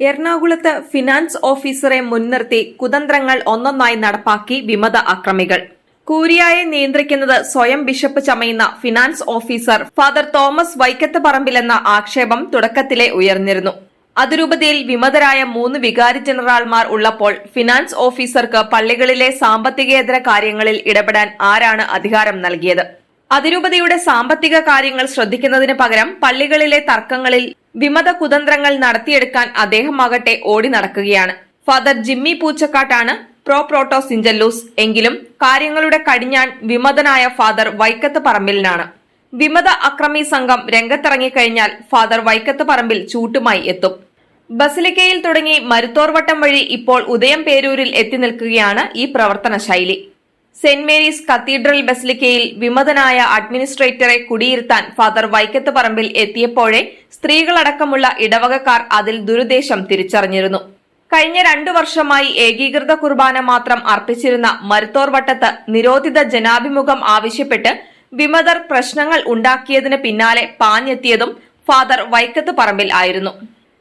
എറണാകുളത്ത് ഫിനാൻസ് ഓഫീസറെ മുൻനിർത്തി കുതന്ത്രങ്ങൾ ഒന്നൊന്നായി നടപ്പാക്കി വിമത അക്രമികൾ. കൂരിയായെ നിയന്ത്രിക്കുന്നത് സ്വയം bishop ചമയുന്ന finance officer father Thomas Vaikkath പറമ്പിലെന്ന ആക്ഷേപം തുടക്കത്തിലെ ഉയർന്നിരുന്നു. അതിരൂപതയിൽ വിമതരായ മൂന്ന് വികാരി ജനറാൾമാർ ഉള്ളപ്പോൾ ഫിനാൻസ് ഓഫീസർക്ക് പള്ളികളിലെ സാമ്പത്തികേതര കാര്യങ്ങളിൽ ഇടപെടാൻ ആരാണ് അധികാരം നൽകിയത്? അതിരൂപതയുടെ സാമ്പത്തിക കാര്യങ്ങൾ ശ്രദ്ധിക്കുന്നതിന് പകരം പള്ളികളിലെ തർക്കങ്ങളിൽ വിമത കുതന്ത്രങ്ങൾ നടത്തിയെടുക്കാൻ അദ്ദേഹമാകട്ടെ ഓടി നടക്കുകയാണ്. ഫാദർ ജിമ്മി പൂച്ചക്കാട്ടാണ് പ്രോ പ്രോട്ടോ സിഞ്ചല്ലൂസ്. എങ്കിലും കാര്യങ്ങളുടെ കടിഞ്ഞാൻ വിമതനായ ഫാദർ വൈക്കത്ത് പറമ്പിലിനാണ്. വിമത അക്രമി സംഘം രംഗത്തിറങ്ങിക്കഴിഞ്ഞാൽ ഫാദർ വൈക്കത്ത് പറമ്പിൽ ചൂട്ടുമായി എത്തും. ബസിലിക്കയിൽ തുടങ്ങി മരുത്തോർവട്ടം വഴി ഇപ്പോൾ ഉദയം പേരൂരിൽ എത്തി നിൽക്കുകയാണ് ഈ പ്രവർത്തന ശൈലി സെന്റ് മേരീസ് കത്തീഡ്രൽ ബസിലിക്കയിൽ വിമതനായ അഡ്മിനിസ്ട്രേറ്ററെ കുടിയിരുത്താൻ ഫാദർ വൈക്കത്ത് പറമ്പിൽ എത്തിയപ്പോഴേ സ്ത്രീകളടക്കമുള്ള ഇടവകക്കാർ അതിൽ ദുരുദ്ദേശം തിരിച്ചറിഞ്ഞിരുന്നു. കഴിഞ്ഞ രണ്ടു വർഷമായി ഏകീകൃത കുർബാന മാത്രം അർപ്പിച്ചിരുന്ന മരുത്തോർ വട്ടത്ത് നിരോധിത ജനാഭിമുഖം ആവശ്യപ്പെട്ട് വിമതർ പ്രശ്നങ്ങൾ ഉണ്ടാക്കിയതിന് പിന്നാലെ പാഞ്ഞെത്തിയതും ഫാദർ വൈക്കത്ത് പറമ്പിൽ ആയിരുന്നു.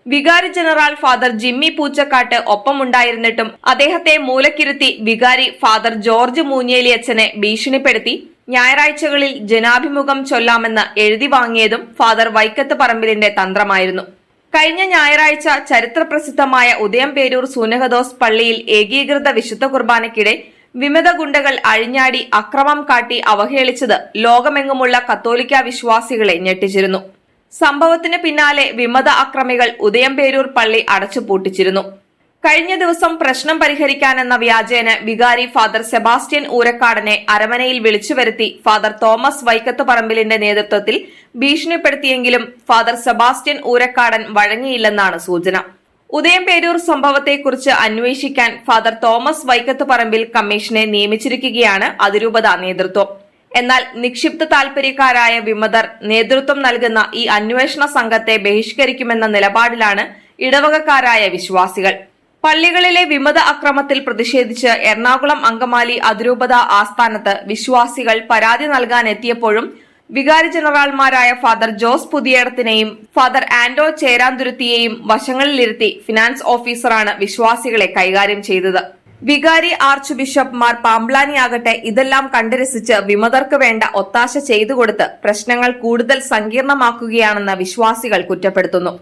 വികാരി ജനറൽ ഫാദർ ജിമ്മി പൂച്ചക്കാട്ട് ഒപ്പമുണ്ടായിരുന്നിട്ടും അദ്ദേഹത്തെ മൂലക്കിരുത്തി വികാരി ഫാദർ ജോർജ് മൂഞ്ഞേലി അച്ഛനെ ഭീഷണിപ്പെടുത്തി ഞായറാഴ്ചകളിൽ ജനാഭിമുഖം ചൊല്ലാമെന്ന് എഴുതി വാങ്ങിയതും ഫാദർ വൈക്കത്ത് പറമ്പിലിന്റെ തന്ത്രമായിരുന്നു. കഴിഞ്ഞ ഞായറാഴ്ച ചരിത്രപ്രസിദ്ധമായ ഉദയംപേരൂർ സൂനഹദോസ് പള്ളിയിൽ ഏകീകൃത വിശുദ്ധ കുർബാനയ്ക്കിടെ വിമത ഗുണ്ടകൾ അഴിഞ്ഞാടി അക്രമം കാട്ടി അവഹേളിച്ചത് ലോകമെങ്ങുമുള്ള കത്തോലിക്ക വിശ്വാസികളെ ഞെട്ടിച്ചിരുന്നു. സംഭവത്തിന് പിന്നാലെ വിമത അക്രമികൾ ഉദയംപേരൂർ പള്ളി അടച്ചുപൂട്ടിച്ചിരുന്നു കഴിഞ്ഞ ദിവസം പ്രശ്നം പരിഹരിക്കാനെന്ന വ്യാജേന വികാരി ഫാദർ സെബാസ്റ്റ്യൻ ഊരക്കാടനെ അരമനയിൽ വിളിച്ചുവരുത്തി ഫാദർ തോമസ് വൈക്കത്ത് പറമ്പിലിന്റെ നേതൃത്വത്തിൽ ഭീഷണിപ്പെടുത്തിയെങ്കിലും ഫാദർ സെബാസ്റ്റ്യൻ ഊരക്കാടൻ വഴങ്ങിയില്ലെന്നാണ് സൂചന. ഉദയംപേരൂർ സംഭവത്തെക്കുറിച്ച് അന്വേഷിക്കാൻ ഫാദർ തോമസ് വൈക്കത്ത് പറമ്പിൽ കമ്മീഷനെ നിയമിച്ചിരിക്കുകയാണ് അതിരൂപത നേതൃത്വം. എന്നാൽ നിക്ഷിപ്ത താൽപര്യക്കാരായ വിമതർ നേതൃത്വം നൽകുന്ന ഈ അന്വേഷണ സംഘത്തെ ബഹിഷ്കരിക്കുമെന്ന നിലപാടിലാണ് ഇടവകക്കാരായ വിശ്വാസികൾ. പള്ളികളിലെ വിമത അക്രമത്തിൽ പ്രതിഷേധിച്ച് എറണാകുളം അങ്കമാലി അതിരൂപത ആസ്ഥാനത്ത് വിശ്വാസികൾ പരാതി നൽകാനെത്തിയപ്പോഴും വികാരി ജനറൽമാരായ ഫാദർ ജോസ് പുതിയേടത്തിനെയും ഫാദർ ആന്റോ ചേരാന്തുരുത്തിയെയും വശങ്ങളിലിരുത്തി ഫിനാൻസ് ഓഫീസറാണ് വിശ്വാസികളെ കൈകാര്യം ചെയ്തത്. വികാരി ആർച്ച് ബിഷപ്പ് മാർ പാംബ്ലാനിയാകട്ടെ ഇതെല്ലാം കണ്ടുരസിച്ച് വിമതർക്ക് വേണ്ട ഒത്താശ ചെയ്തു കൊടുത്ത് പ്രശ്നങ്ങൾ കൂടുതൽ സങ്കീർണമാക്കുകയാണെന്ന് വിശ്വാസികൾ കുറ്റപ്പെടുത്തുന്നു